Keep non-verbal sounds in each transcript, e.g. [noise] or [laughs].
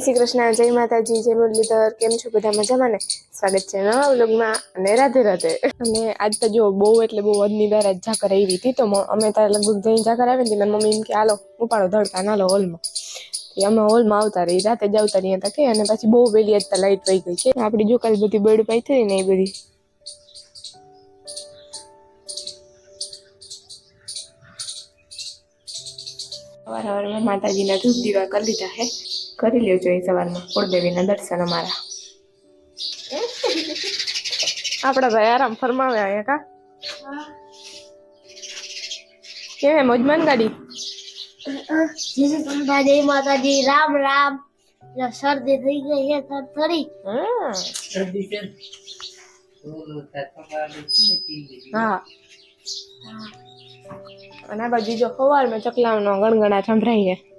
શ્રી કૃષ્ણ, જય માતાજી, જય મુરલીધર, કેમ છો બધા મજામાં ને? સ્વાગત છે નવા વ્લોગમાં અને રાધે રાધે. અને આજ તો જો બહુ એટલે બહુ બેર જ ઝાકર આવી હતી તો અમે તારે લગભગ જઈને ઝાકર આવી હતી મારી મમ્મી એમ કે, હાલો, ઉપાડો ધડકા નાલો હોલમાં. તો અમે હોલમાં આવતા રહી, રાતે જ આવતા રહ્યા હતા કે, અને પછી બહુ વહેલી આજ લાઈટ વહી ગઈ છે. આપણી જો કાલ બધી બર્ડ પાઈ થઈ ને એ બધી. સવાર સવારમાં માતાજીના ધૂપ દીવા કરી લીધા હે. કરી લેજો એ સવારમાં. કુળદેવીના દર્શન અમારા. આપણા ભાઈ આરામ ફરમાવે અહીંયા કા? કેમ મોજમાન ગાડી? માતાજી રામ રામ શરદી થઈ ગઈ છે હમ. હા. અને આ બાજુ જો સવારમાં ચકલાવનો ગણગણા સંભળાય છે.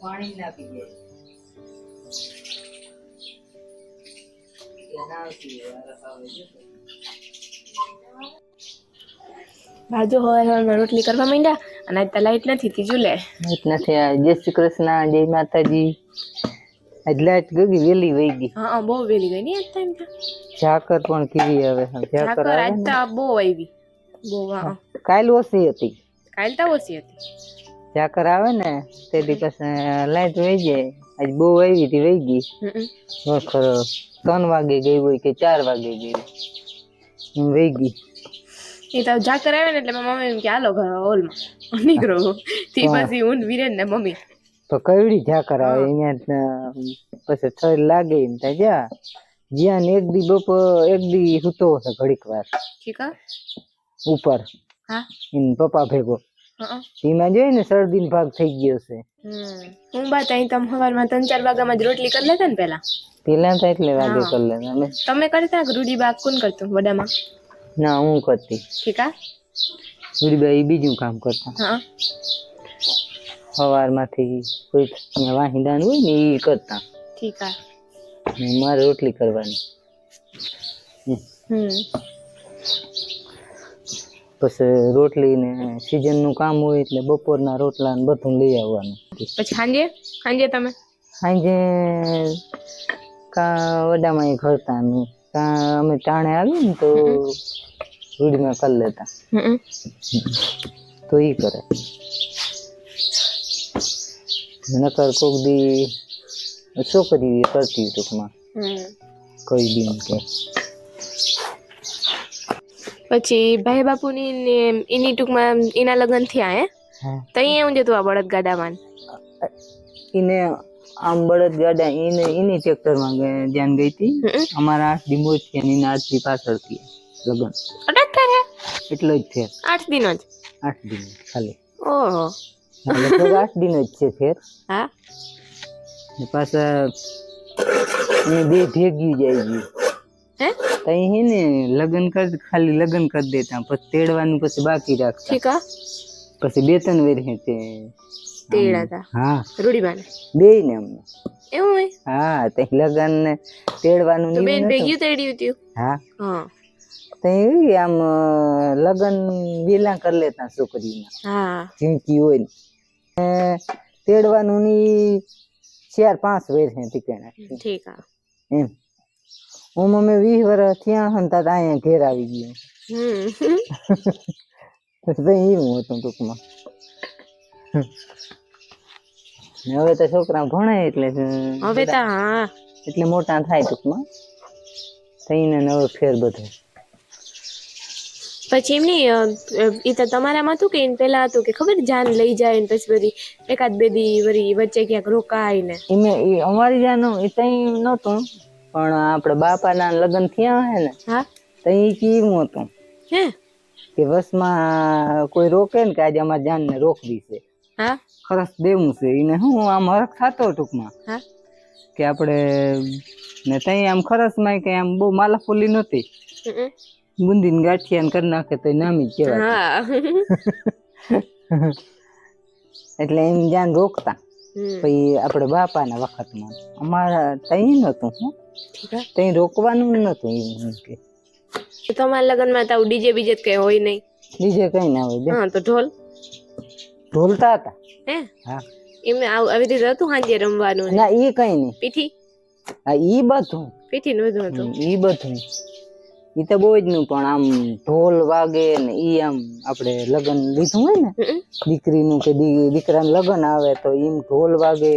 પાણી ના પીએ. બાજુ સવારમાં રોટલી કરવા માંડ્યા અને આજ લાઈટ નથી ત્રીજું લે. લાઈટ નથી આ જય શ્રી કૃષ્ણ જય માતાજી. આજ લાઈટ ગઈ વેલી વહી ગઈ. હા બહુ વેલી ગઈ ને આજ ટાઈમ તો. ઝાકર પણ કીધી હવે ઝાકર ઝાકર આજ તો બહુ આવી. બહુ હા. કાલ ઓછી હતી. કાલ તો ઓછી હતી. ઝાકર આવે ને તે દિવસ લાઈટ વહી જાય. આજ બહુ આવી હતી વહી ગઈ. ખરો ત્રણ વાગે ગઈ હોય કે ચાર વાગે ગઈ. વહી ગઈ. એ તો ઝાકર આવે ને એટલે મમ્મી એમ કે હાલો ઘર હોલમાં. નીકળો. તે પછી હું ને વિરેન ને મમ્મી. તો કઈડી ઝાકર આવે અહીંયા પછી થર લાગે એમ થાય જા. જ્યાં ને એક દી બપોર એક દી સૂતો હશે ઘડીક વાર. ઉપર. હા. એન પપ્પા ભેગો. એમાં જોઈ ને શરદી ભાગ થઈ ગયો છે. હમ. હું બાત અહીં તમે સવારમાં ત્રણ ચાર વાગ્યામાં જ રોટલી કરી લેતા ને પેલા પેલા તો એટલે વાગે. કરી લેતા અમે તમે કરતા રૂડી બાગ કોણ કરતું વડામાં? ના હું કરતી. ઠીક આ? રૂડી બાઈ બીજું કામ કરતા. હા. સવારમાંથી કોઈ વાહિંદાન હોય ને એ કરતા. ઠીક આ. મારે રોટલી કરવાની. હમ. પછી રોટલી ને season નું કામ હોય એટલે બપોરના રોટલા ને બધું લઈ આવવાનું. પછી સાંજે? સાંજે તમે? સાંજે કા વડામાં એ ઘરતા ને કા અમે ટાણે આવીએ ને તો રૂડીમાં કરી લેતા. તો એ કરે. નકર કોક દી છોકરી કરતી ટૂંકમાં. કોઈ દી કે. પછી ભાઈ બાપુની ને એની ટૂંકમાં એના લગ્ન થયા હે. તો અહીંયા હું જતું આ બળદ ગાડામાં એને આમ બળદ ગાડા એને એની ટ્રેક્ટરમાં ધ્યાન ગઈ હતી. અમારા આઠ દી મોજ છે અને એના આઠ દી પાછળથી લગ્ન. અટકતા રહ્યા એટલો જ ફેર આઠ દિનો જ? આઠ દિન ખાલી. ઓહો. લગભગ આઠ દિન જ છે ફેર. હા. પાછા અમે બે ભેગી જાય ગયું હે? તઈ હે ને લગ્ન કર ખાલી લગ્ન કરી દેતા પછી તેડવાનું પછી બાકી રાખતા. ઠીક હા? પછી બે ત્રણ વેર હે તે તેડાતા? હા. રૂડીબાને બે ને અમને. એવું હોય હા તે લગ્ન ને તેડવાનું તો બેન ભેગ્યું તેડ્યું હતું હા. હા. તો આમ લગન વેલા કરી લેતા છોકરીના હા. ઝીણકી હોય ને. તેડવાનું ની ચાર પાંચ વેર ટીકાણા ઠીક એમ. હું અમે વીસ વર્ષ થયા હતા તો અહીંયા ઘેર આવી ગયા. તો એવું હતું ટૂંકમાં. હવે તો છોકરા ભણે એટલે હવે તો હા. એટલે મોટા થાય ટૂંકમાં. થઈને નવો ફેર બધું. પછી એમની એ તો તમારામાં હતું કે એને પેલા હતું કે ખબર જાન લઈ જાય ને પછી બધી એકાદ બે દી વળી વચ્ચે ક્યાંક રોકાય ને? એમે ઈ અમારી જાન એ તઈ નહોતું. પણ આપણે બાપાના લગ્ન થયા હે ને હા. તઈ કેવું હતું હે? કે વસમાં કોઈ રોકે ને કે આજે અમારે જાનને રોકવી છે. હા. ખરસ દેવું છે. એને હું આમ હરખ થતો ટૂંકમાં હા. કે આપણે ને ત્યાં આમ ખરસમાં કે આમ બહુ માલાફોલી નહોતી. બુંદી ને ગાંઠિયા ને કરી નાખે તો નામી જ કહેવાય. [laughs] એટલે એમ જાન રોકતા. પછી આપણે બાપાના વખતમાં. અમારા તઈ નહોતું હા. તઈ રોકવાનું એમ કે. તો તમારા લગ્નમાં તો ડીજે બીજે કઈ હોય નહીં. ડીજે કઈ ના હોય બે હા તો ઢોલ. ઢોલતા હતા. હે? હા. એમને આવી રીતે હતું હાંજે રમવાનું ના? ઈ કઈ નહીં પીઠી? હા ઈ બધું. પીઠી નું બધું હતું? ઈ બધું. ઈ તો બહુ જ નું પણ આમ ઢોલ વાગે ને ઈ આમ આપણે લગન લીધું હોય ને. દીકરીનું કે દીકરાનું લગન આવે તો એમ ઢોલ વાગે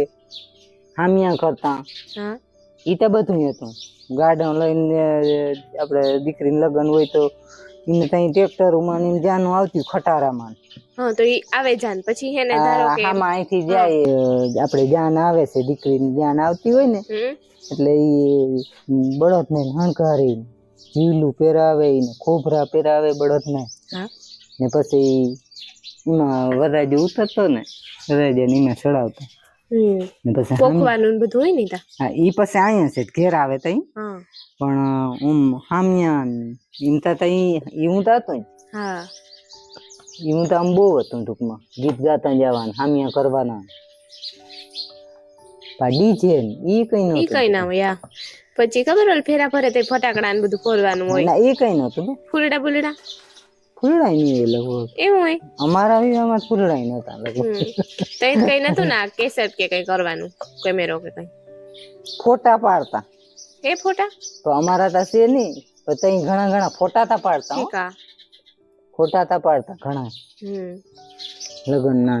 હામિયા કરતા. હા. ઈ તો બધું હતું. ગાર્ડન લઈને આપણે દીકરીને લગ્ન હોય તો એને ત્યાં ટ્રેક્ટર ઉમાની જાનું આવતી ખટારામાં. હા તો ઈ આવે જાન. પછી હે ને ધારો કે આમાં અહીંથી જાય આપણે જાન આવે છે દીકરીની જાન આવતી હોય ને એટલે ઈ બળદને હણકારી જીવલું પહેરાવે ને ખોભરા પહેરાવે બળદને. ને પછી એમાં વરાજો ઉતરતો ને વરાજો ને એમાં ચડાવતો. ને પછી પોખવાનું બધું હોય ને તા હા ઈ પછી અહીંયા છે ઘેર આવે તઈ. પણ હું હામિયા એમ તો તઈ ઈ હું તો હતો હા. ઈ હું તો આમ બહુ હતું ટૂંકમાં. ગીત ગાતા જવાનું હામિયા કરવાના. પાડી છે ઈ કઈ ઈ નતું કઈ ના હોય પછી ખબર હોય ફેરા ફરે તે ફટાકડા ને બધું ફોડવાનું હોય. ના એ કઈ બે ફૂલડા ફૂલડા ફૂલડાય નહીં એ લગભગ. એવું હોય? અમારા વિવાહમાં ફૂલડાઈ નતા લગભગ. તો કઈ નતું ને કેસેટ કે કઈ કરવાનું? કેમેરો કે કઈ? ફોટા પાડતા. એ ફોટા? તો અમારા તા છે નહીં તો તઈ ઘણા ઘણા ફોટા તા પાડતા હો. ફોટા તા પાડતા ઘણા. હમ. લગન ના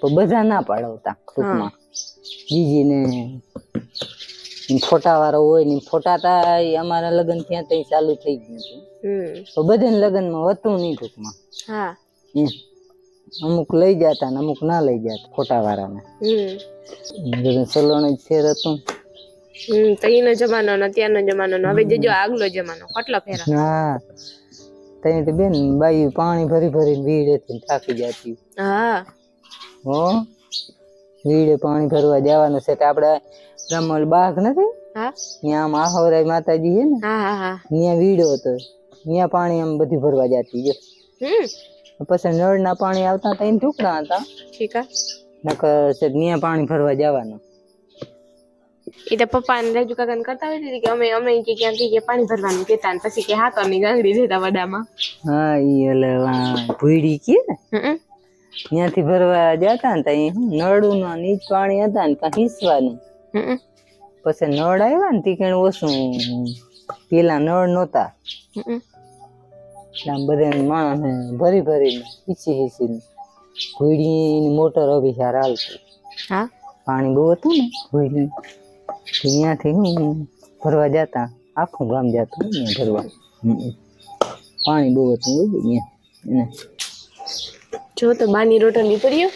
તો બધા ના પાડવતા ટૂંકમાં. જીજી ને ફોટા વાળો હોય ને ફોટા તા અમારા લગ્ન ત્યાં ત્યાં ચાલુ થઈ ગયું હતું. તો બધાને લગનમાં હતું નહીં ટૂંકમાં. હા. અમુક લઈ જતા ને અમુક ના લઈ જતા ફોટા વાળાને સલોણ ફેર હતું. તો એનો જમાનો ને અત્યારનો જમાનો ને હવે જો આગલો જમાનો કેટલો ફેરા હા. તઈ તો બેન બાઈ પાણી ભરી ભરી ભીડ હતી થાકી જતી. હા. હો. ભીડે પાણી ભરવા જવાનું છે તો આપણે ગામમાં બાગ નથી? હા. ત્યાં આમ માતાજી છે ને? હા હા હા. ત્યાં વીડો હતો. ત્યાં પાણી આમ બધી ભરવા જતી જો હમ. પછી નળના પાણી આવતા ત્યાં ઢૂકડા હતા. ઠીક નકર ત્યાં પાણી ભરવા જવાનું. એ તો પપ્પા ને રજુ કાકા કરતા હોય ને કે અમે અમે કે ક્યાં કે પાણી ભરવાનું કેતા ને પછી કે હા તો અમે ગાંગડી દેતા વડામાં. હા ઈ એટલે ભૂડી કે ને? ત્યાંથી ભરવા જતા ને ત્યાં નળું નો નીચ પાણી હતા ને કાંઈ હિસવાનું પછી નળ આવ્યા ને તી કેણ ઓછું પેલા નળ નહોતા. આમ બધા માણસ ભરી ભરીને હિસી હિસીને ભૂયડીની મોટર અભિસાર હાલતી. હા. પાણી બહુ હતું ને ભૂયડી ત્યાંથી હું ભરવા જતા આખું ગામ જતું ને ભરવા. પાણી બહુ હતું ને જો તો બાની રોટલી પડ્યો.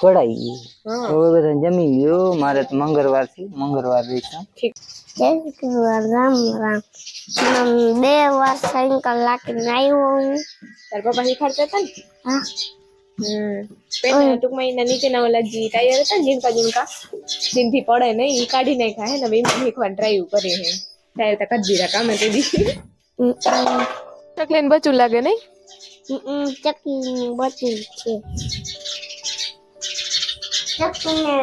પડાઈ ગયું. હા. હવે બધા જમી ગયો મારે તો મંગળવાર છે. મંગળવાર રહેતા ઠીક. જય શ્રી કૃષ્ણ. રામ રામ. હું બે વાર સાયકલ લાકીને આવ્યો હું. તાર પપ્પા શીખાડતા હતા ને? હા. હમ. પેલા ટૂંકમાં એના નીચેના ઓલા જે ટાયર હતા ને ઝીણકા ઝીણકા જેનથી પડે નહીં ઈ કાઢી નાખ્યા હે ને હવે એમાં શીખવા ડ્રાઈવ કરે હે. ટાયર તો કાઢી દીધા કામે તે દી. ચકલીને બચું લાગે નહીં? ચકી બચી છે. ચકીને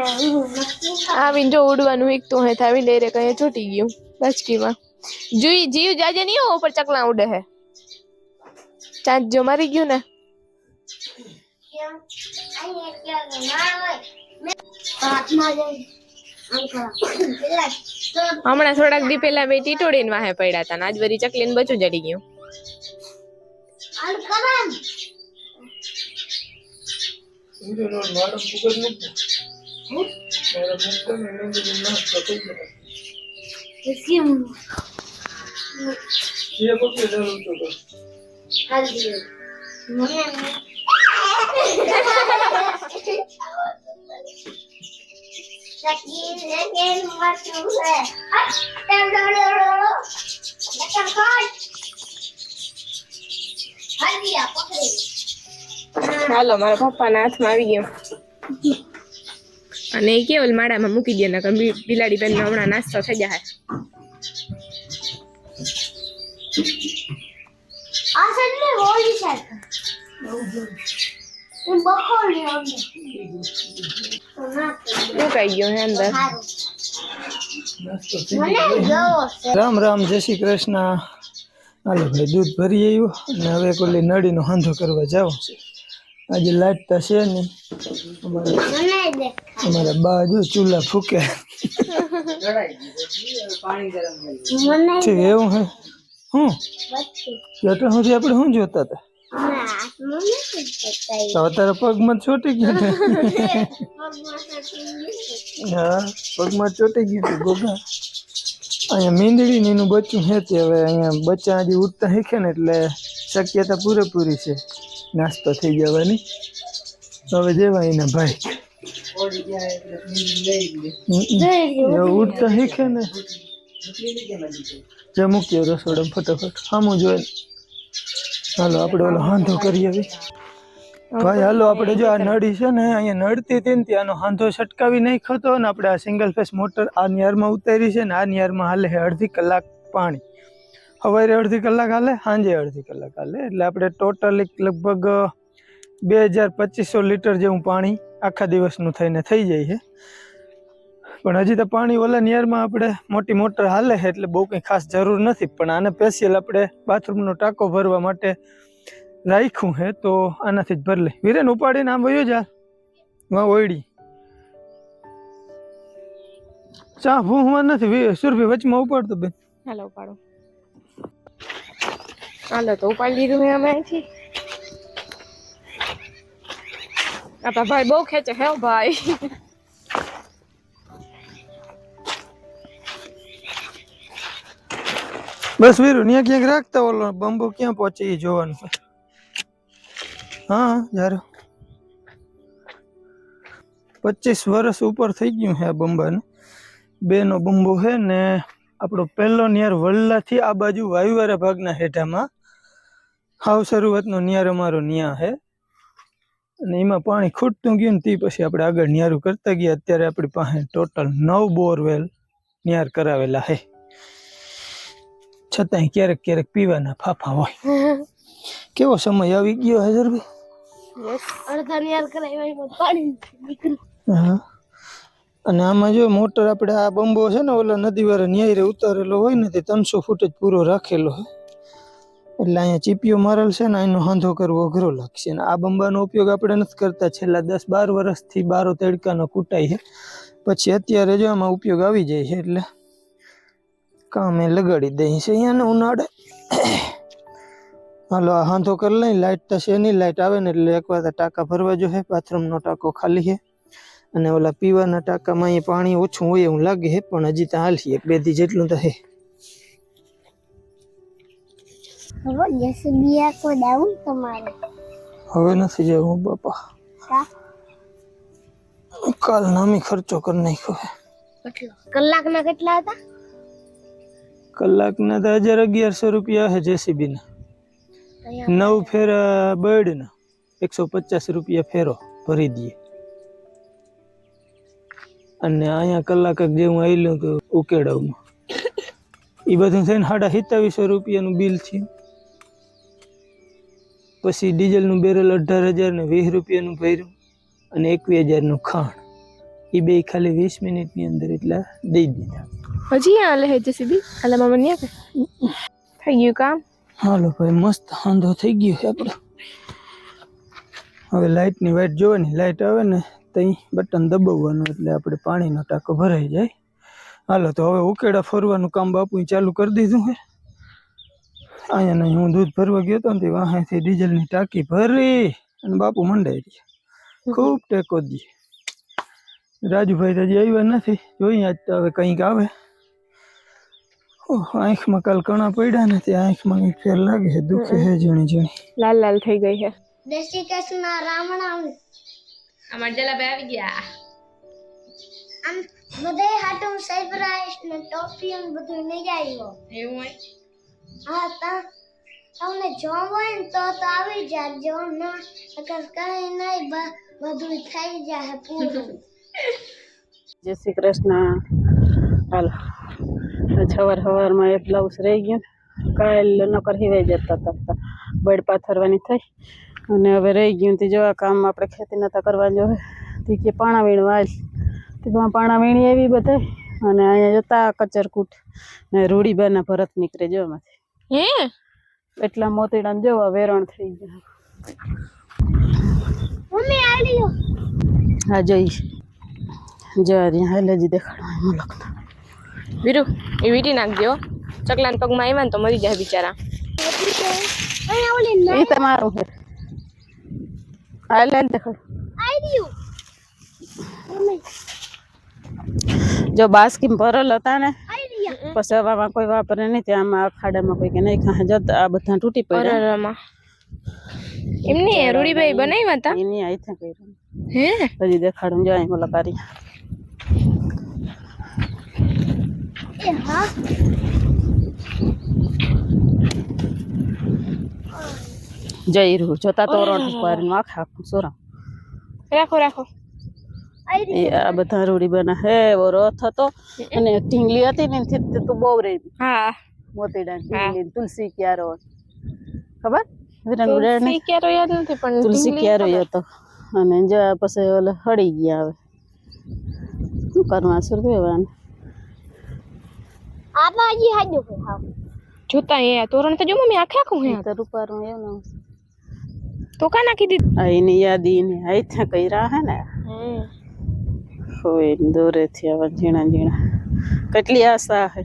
આવીને જો ઉડવાનું હીકતું હે થાવી ડેરે કઈ છૂટી ગયું બચકીમાં જોઈ જીવ જાજે નહીં હો ઉપર ચકલા ઉડે હે ચાંદ જો મારી ગયું ને હાથમાં જઈ આમ કરો પેલા તો હમણાં થોડાક દી પેલા બે ટીટોડીને વાહે પડ્યા હતા ને, આજ વરી ચકલીને બચું જડી ગયું આમ કરો ને. કેમ? હાલી કેમ બચ્યું છે? આ, ટેમ ડો ડો ડો ડો. લખન કોણ? હાલી આ પકડી. હાલો મારા પપ્પાના હાથમાં આવી ગયો અને એ કેવલ માળામાં મૂકી દે ને બિલાડી બેન હમણાં નાસ્તો થઈ જાય. આ છે ને હોળી છે એ બખોડી અંદર તો ગયો હે અંદર. સારું. મને જોવો છે. રામ રામ જય શ્રી કૃષ્ણ. હાલો ભાઈ દૂધ ભરી આવ્યું અને હવે કોલી નળીનો હાંધો કરવા જાવ આજે લાઈટ તો છે નહીં. અમારે બાજુ ચૂલા ફૂકે. એવું હે? હું? એટલે સુધી આપણે શું જોતા હતા? તો અત્યારે પગમાં ચોટી ગયું હા પગમાં ચોટી ગયું હતું ગોગા. અહીંયા મીંદડી ને એનું બચ્ચું છે તે હવે અહીંયા બચ્ચા હજી ઉઠતા શીખે ને એટલે શક્યતા પૂરેપૂરી છે. નાસ્તો થઈ જવાની. હવે જેવા એના ભાઈ. એ શીખે ને? જે મૂક્યો રસોડા ફટાફટ. સામું જોઈ હાલો આપણે ઓલો હાંધો કરીએ હવે. ભાઈ હાલો આપણે જો આ નળી છે ને અહીંયા નડતી હતી ને ત્યાંનો હાંધો છટકાવી નાખ્યો હતો ને આપણે આ સિંગલ ફેસ મોટર આ નિયારમાં ઉતારી છે ને આ નિયરમાં હાલે છે અડધી કલાક પાણી. સવારે અડધી કલાક હાલે સાંજે અડધી કલાક હાલે. એટલે આપણે ટોટલી લગભગ બે હજાર પચીસો લીટર જેવું પાણી આખા દિવસનું થઈને થઈ જાય છે. પણ હજી તો પાણી ઓલા નિયરમાં આપણે મોટી મોટર હાલે છે એટલે બહુ કંઈ ખાસ જરૂર નથી. પણ આને સ્પેશિયલ આપણે બાથરૂમનો ટાંકો ભરવા માટે રાખ્યું છે, તો આનાથી જ ભર લે વિરેન ઉપાડીને આમ વયો જા. વાં ઓયડી. ચા ભૂમાં નથી સુરભી, વચમાં ઉપાડતો બેન. હાલો, ઉપાડો. હાલો, તો ઉપાડી લીધું મેં અમે અહીંથી. આપણા ભાઈ બહુ ખેંચે હે બસ વીરુ, ન્યા ક્યાંક રાખતા ઓલો બંબુ ક્યાં પહોંચે એ જોવાનું હા યાર પચીસ વર્ષ ઉપર થઈ ગયું હે બંબાને. બેનો બંબો છે ને આપણો પહેલો નિયર વડલાથી આ બાજુ વાયુવારા ભાગના હેઠામાં. હાવ શરૂઆતનો નિયર અમારો ન્યા છે. અને એમાં પાણી ખૂટતું ગયું ને તે પછી આપણે આગળ નિયારું કરતા ગયા. અત્યારે આપણી પાસે ટોટલ નવ બોરવેલ નિયાર કરાવેલા છે. છતાંય ક્યારેક ક્યારેક પીવાના ફાફા હોય. [laughs] કેવો સમય આવી ગયો હજરભાઈ અને આમાં જો મોટર આપણે આ બંબો છે ને ઓલા નદી વાળા ન્યાયરે ઉતારેલો હોય ને તે ત્રણસો ફૂટ જ પૂરો રાખેલો હોય એટલે અહીંયા ચીપીઓ મારેલ છે ને એનો હાંધો કરવો અઘરો લાગશે અને આ બંબાનો ઉપયોગ આપણે નથી કરતા. છેલ્લા દસ બાર વર્ષથી બારો તડકાનો કૂટાય છે. પછી અત્યારે જો આમાં ઉપયોગ આવી જાય છે એટલે કામે લગાડી દઈએ છે અહીંયા ને ઉનાળે. હાલો, આ હાંધો કરી લઈ લાઇટ તો છે નહીં લાઇટ આવે ને એટલે એકવાર તો ટાંકા ભરવા જો છે બાથરૂમનો ટાંકો ખાલી છે અને ઓલા પીવાના ટાંકામાં અહીંયા પાણી ઓછું હોય એવું લાગે છે, પણ હજી તો હાલશે એક બે દી જેટલું તો છે હવે જસબી આખો ડાઉન તમારો હવે નથી જવું બાપા કાલ નામી ખર્ચો કરી નાખ્યો હે કલાકના કેટલા હતા કલાકના તો હજાર અગિયારસો રૂપિયા હે જેસીબી ના નવ ફેર બર્ડ ના એકસો પચાસ રૂપિયા ફેરો ભરી દઈએ અને અહીંયા કલાક જે હું આવેલું હતું ઉકેડાવમાં એ બધું થઈને સાડા સિત્તાવીસો રૂપિયાનું બિલ થયું પછી ડીઝલનું બેરલ અઢાર હજાર ને વીસ રૂપિયાનું ભર્યું અને એકવીસ હજારનું ખાણ. એ બે ખાલી વીસ મિનિટની અંદર એટલા દઈ દીધા. હજી આ લે જેસીબી? હાલે મામા નહીં આપે? થઈ ગયું કામ? હાલો ભાઈ મસ્ત હાંધો થઈ ગયો છે આપણો. હવે લાઇટની વાઇટ જોવાની લાઇટ આવે ને તઈ બટન દબાવવાનું એટલે આપણે પાણીનો ટાંકો ભરાઈ જાય. હાલો તો હવે ઉકેડા ફરવાનું કામ બાપુએ ચાલુ કરી દીધું છે. અહીંયા નહીં હું દૂધ ભરવા ગયો હતો ને તે વાંહેથી ડીઝલની ટાંકી ભરી અને બાપુ મંડાઈ રહ્યા. ખૂબ ટેકો દી. રાજુભાઈ તો હજી આવ્યા નથી જોઈએ આજ તો હવે કંઈક આવે. ઓહ, આંખમાં કાલ કણા પડ્યા ને તે આંખમાં કંઈક ફેર લાગે છે દુખે છે ઝીણી ઝીણી. લાલ લાલ થઈ ગઈ છે. જય શ્રી કૃષ્ણ રામ રામ. અમાર જલાભાઈ આવી ગયા. આમ બધે હાટું સરપ્રાઈઝ ને ટોફી ને બધું લઈ આવ્યો. એવું હોય? હા, તા તમને જોવું હોય ને તો તો આવી જાજો, ના, અગર કઈ નહીં બધું થઈ જાય પૂરું. જય શ્રી કૃષ્ણ. હાલ. સવાર સવારમાં એક બ્લાઉઝ રહી ગયું કાલ નકર હિવાઈ જતા હતા બળ પાથરવાની થઈ અને હવે રહી ગયું તે જેવા કામ આપણે ખેતી નતા કરવા જોઈએ તે કે પાણા વીણવા તે પણ વીણી આવી બધા અને અહીંયા જતા કચરકૂટ ને રૂડીબાના ભરત નીકળે જો એમાંથી હે? એટલા મોતીડા જેવા વેરણ થઈ ગયા. હા આલ્યો હા જોઈ જો અહીંયા દેખાડવા દેખાડો મુલકના વીરુ એ વીટી નાખજો ચકલાના પગમાં આવ્યા ને તો મરી જાય બિચારા. એ તમારું છે. હાલ હાલ દેખાડો. જો બાસ્કીમ ભરેલ હતા ને પછી હવામાં કોઈ વાપરે નહીં ત્યાં આમાં અખાડામાં કોઈ કે નહીં ખા જતા આ બધા તૂટી પડ્યા. એમની રૂડીભાઈ બનાવ્યા હતા? એની આઈ કર્યું. હે? પછી દેખાડું જો અહીં ઓલા કરી એ હા. જઈ રહ્યું જોતા તો રોડ ઉપર આખા આખું સોરા રાખો રાખો. એ આ બધા રૂડી બના હે એવો રથ હતો. અને ઢીંગલી હતી ને એનથી તું બહુ રહી હા. મોતીડા ઢીંગલી તુલસી ક્યારો ખબર? તુલસી ક્યારે યાદ નથી પણ તુલસી ક્યારો હતો. અને જો આ પછી ઓલે હળી ગયા હવે. શું કરવા હાજો જોતા તોરણ તો જો મમ્મી આખે આખું હે. તો રૂપારું એવું તો કા નાખી દીધું એની યાદી ને કઈ રહ્યા હે ને. હમ. હોય દોરેથી આવા ઝીણા ઝીણા. કેટલી આશા હે.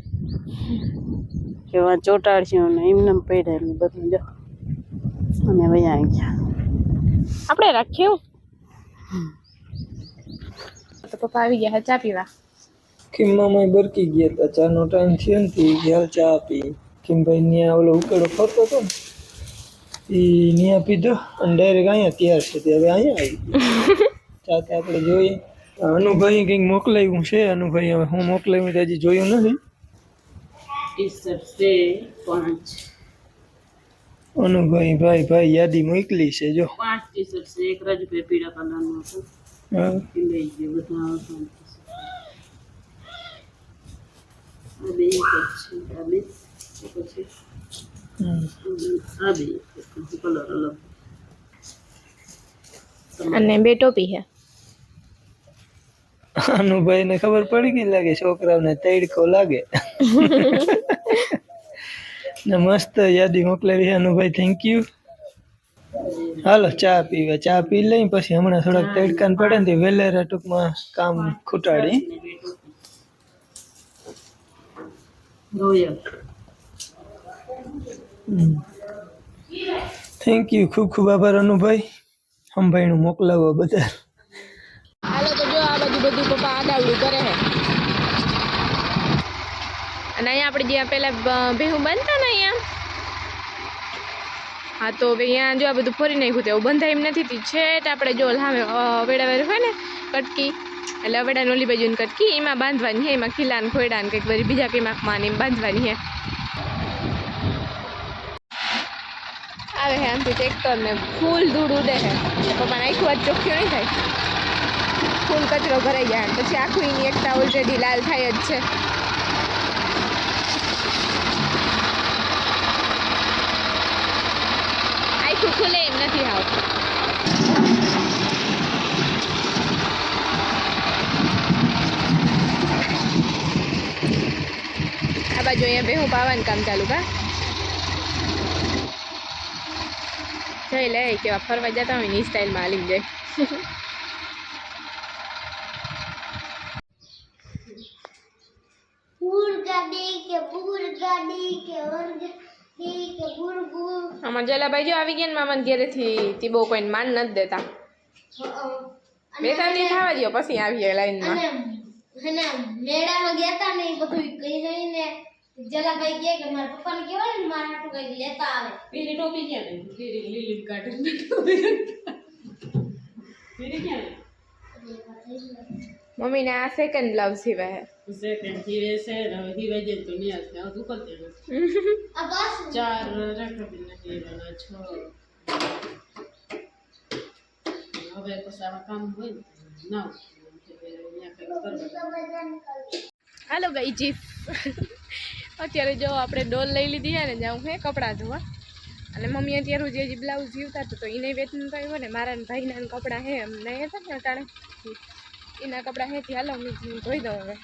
કે વા ચોટાડશું ને એમને પડ્યા ને બધું જો. અને વયા ગયા. આપણે રાખ્યું? તો પપ્પા આવી ગયા ચા પીવા. ખીમમાં બરકી ગયા હતા. ચાનો ટાઈમ થયો ને તે ગયા ચા પી. ખીમભાઈ ત્યાં ઓલો ઉકેડો ફરતો હતો ને એ ત્યાં પીધો અને ડાયરેક્ટ અહીંયા તૈયાર છે. તે હવે અહીંયા આવી [laughs] ચા તો આપણે જોઈએ. અનુભાઈ કંઈક મોકલાવ્યું છે? અનુભાઈ હવે હું મોકલાવ્યું તે હજી જોયું નથી. અનુભવી છે પાંચ. અનુભાઈ ભાઈ ભાઈ યાદી મોકલી છે જો. પાંચ ટી શર્ટ છે એક રજ પે પીળા કલરનું હતું. હા. લઈ ગયો બધા આવતા આ બે એક જ છે આ બે એક આ બે કલર અલગ અને બે ટોપી છે અનુભાઈને ખબર પડી ગઈ લાગે છોકરાઓને તડકો લાગે. ને મસ્ત યાદી મોકલાવી અનુભાઈ થેન્ક યુ હાલો ચા પીવે ચા પી લઈ પછી હમણાં થોડાક તડકાન પડે ને વેલેરા ટૂંકમાં કામ ખૂટાડી. થેન્ક યુ ખૂબ ખૂબ આભાર અનુભાઈ અંભાઈનું મોકલાવવા બધા હાલો તો જો આ બાજુ બધું પપ્પા આડાવડું કરે છે અને અહીંયા આપણે જ્યાં પહેલાં ભેહું બાંધતા ને અહીંયા? હા, તો હવે અહીંયા જો આ બધું ફરી નાખ્યું તેવું બંધાય એમ નથી. છેટ આપણે જો સામે વેડાવેર હોય ને કટકી, એટલે અવેડાની ઓલી બાજુની કટકી, એમાં બાંધવાની છે એમાં ખીલાને ખોયડાને કંઈક વળી બીજા કંઈક ને એમ બાંધવાની છે આવે છે આમથી ટ્રેક્ટર ને ફૂલ ધૂળ ઉડે છે પપ્પાને આખું વાત ચોખ્ખ્યું નહીં થાય. ફૂલ કચરો ભરાઈ જાય પછી આખું એની એકતા ઓલરેડી લાલ થાય જ છે આખું ખુલે એમ નથી આવતું આ બાજુ અહીંયા બેહું પાવાનું કામ ચાલુ કા જઈ લે કેવા ફરવા જતા હોય ને એ સ્ટાઇલમાં હાલી જાય ફૂલ ગાડી કે ફૂલ ગાડી કે વર્ગડી કે ગુરગુર આમાં જલાભાઈ જો આવી ગયા ને મામાને ઘેરેથી તે બહુ કોઈને માન નથી દેતા. બે ત્રણ દિવસ ખાવા દો પછી આવીએ લાઈનમાં. અને મેળામાં ગયા તા ને બધું કહી રહીને જલાભાઈ કહે કે મારા પપ્પાને કહેવાય ને મારા હાટુ કંઈક લેતા આવે. પેલી ટોપી ક્યાં ગઈ લીલી લીલી પેલી ક્યાં મમ્મીને આ સેકન્ડ બ્લાઉઝ સિવાય. ચાર હવે પછી કામ હોય ના અહીંયા કંઈક કરવાનું હાલો ભાઈ જીપ અત્યારે જો આપણે ડોલ લઈ લીધી છે ને જાઉં હે કપડાં ધોવા અને મમ્મી અત્યારે જે હજી બ્લાઉઝ જીવતા હતા તો એને વેચન તો આવ્યો ને મારા ભાઈના કપડાં હે એમ નહીં હતા ને અટાણે એના કપડાં હેથી હાલો હું ધોઈ દઉં હવે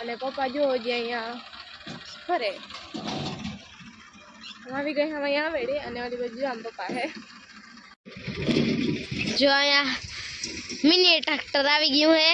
અને પપ્પા જો જે અહીંયા ફરે. આવી ગઈ અમે અહીંયા આવેડી અને ઓલી બાજુ આમ પપ્પા હે. જો અહીંયા મિની ટ્રેક્ટર આવી ગયું હે.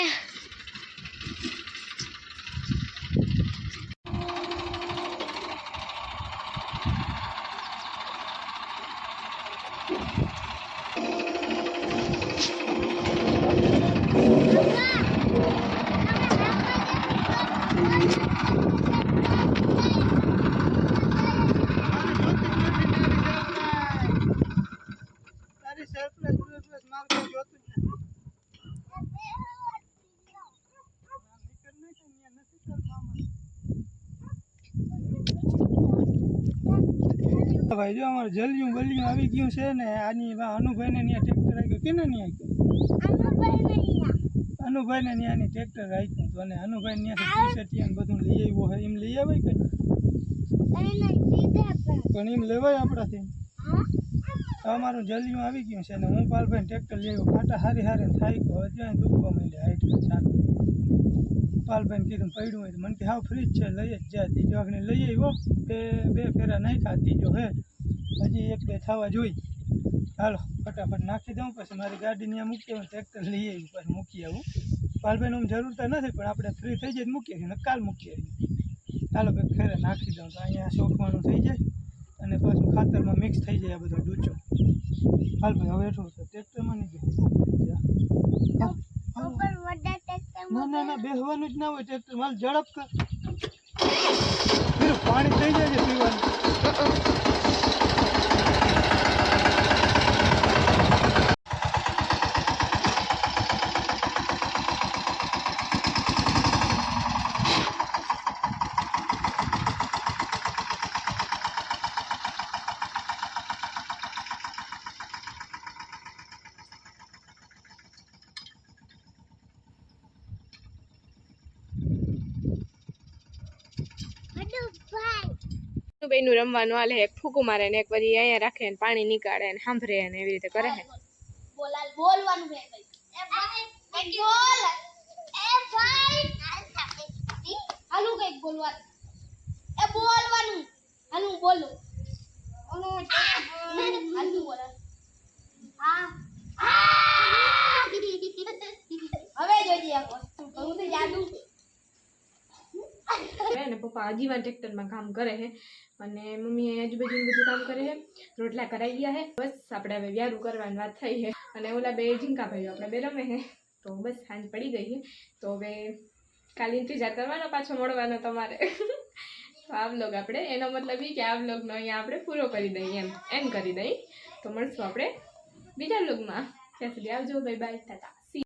ભાઈ જો અમારે જલ્યું બલ્યું આવી ગયું છે ને આની અનુભાઈ ને ત્યાં ટ્રેક્ટર રાખ્યું કે કેને નહીં આવ્યું અનુભાઈ ને ત્યાંની ટ્રેક્ટર રાખ્યું તો અને અનુભાઈ ત્યાંથી ટી બધું લઈ આવ્યો હોય એમ લઈ આવે કે? પણ એમ લેવાય આપણાથી. અમારું જલ્યું આવી ગયું છે ને હું પાલભાઈ ટ્રેક્ટર લઈ આવ્યો. કાંટા હારી હારી થાય ગયો હવે ત્યાં દુખવા માંડ્યા હાઈટ કે ચાલુ પાલભાઈને કીધું પડ્યું હોય મને કે હાવ ફ્રીજ છે લઈ જ જાય ત્રીજો આગળ લઈ આવ્યો. બે બે ફેરા નાખ્યા ત્રીજો હે. હજી એક બે થવા જોઈ. હાલો ફટાફટ નાખી દઉં પછી મારી ગાડી ત્યાં મૂકી આવું ટ્રેક્ટર લઈ આવ્યું પછી મૂકી આવું. પાલભાઈને હું જરૂર તો નથી પણ આપણે ફ્રી થઈ જાય મૂકીએ ને કાલ મૂકી આવીએ ચાલો ભાઈ ફેરે નાખી દઉં તો અહીંયા શોખવાનું થઈ જાય અને પાછું ખાતરમાં મિક્સ થઈ જાય આ બધો ડૂચો. હાલ ભાઈ હવે એટલું છે ટ્રેક્ટરમાં નહીં ના ના ના બેસવાનું જ ના હોય ટ્રેક્ટર માલ ઝડપ કર. પાણી થઈ જાય છે પીવાનું. રમવાનું હાલે, એક ફૂકું મારે ને એક પછી અહીંયા રાખે ને પાણી નીકાળે ને સાંભળે ને એવી રીતે કરે એ બોલવાનું. હાલું હવે જોઈએ જાદુ. અને પપ્પા હજી વાર ટ્રેક્ટરમાં કામ કરે છે અને મમ્મી આજુબાજુ બધું કામ કરે છે રોટલા કરાવી ગયા છે બસ આપણે હવે વ્યારું કરવાની વાત થઈ છે અને ઓલા બે ઝીંકા ભાઈઓ આપણે બે રમે છે તો બસ સાંજ પડી ગઈ છે તો હવે કાલે ઇંતજાર કરવાનો, પાછો મળવાનો તમારે. તો આ બ્લોગ આપણે, એનો મતલબ એ કે આ બ્લોગનો અહીંયા આપણે પૂરો કરી દઈએ એમ. એમ કરી દઈએ તો મળશું આપણે બીજા બ્લોગમાં ત્યાં સુધી આવજો. Bye bye tata.